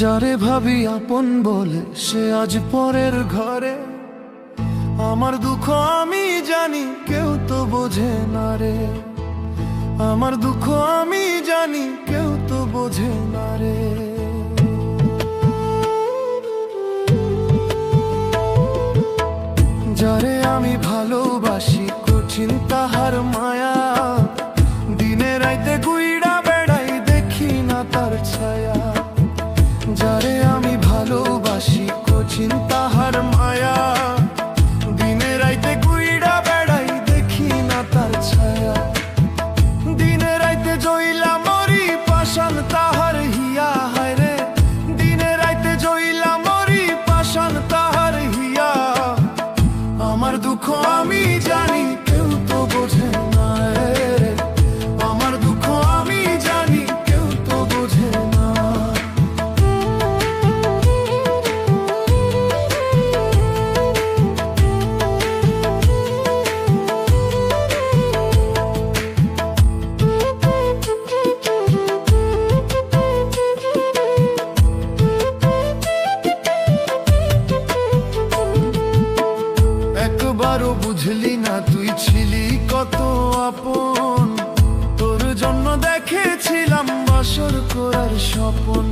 যারে ভাবি আপন বলে, সে আজ পরের ঘরে। আমার দুঃখ আমি জানি, কেউ তো বোঝে না রে। আমার দুঃখ আমি জানি, কেউ তো বোঝে না রে। যারে আমি ভালোবাসি, কঠিন তাহার মায়া যারে আমি ভালোবাসি বুঝলি না তুই ছিলি কত আপন? তোর জন্য দেখেছিলাম বাসর করার স্বপন।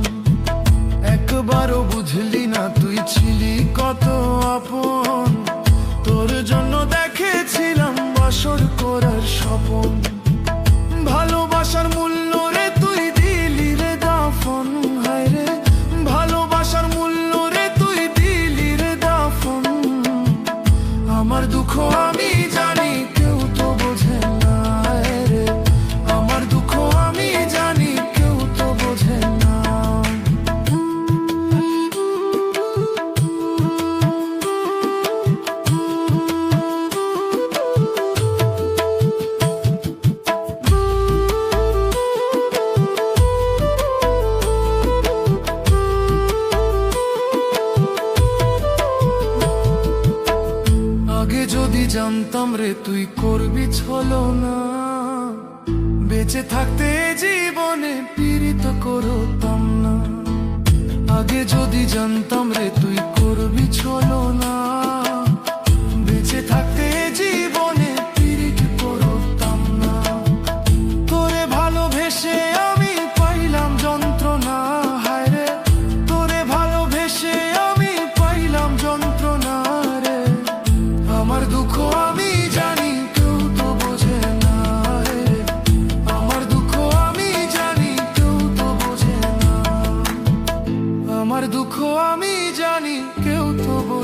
জানতাম রে, তুই করবি ছলো না। বেঁচে থাকতে জীবনে পীড়িত করতাম না। আগে যদি জানতাম রে, তুই করবি ছলো না।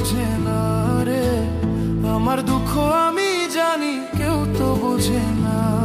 বোঝে না রে। আমার দুঃখ আমি জানি কেউ তো বোঝে না।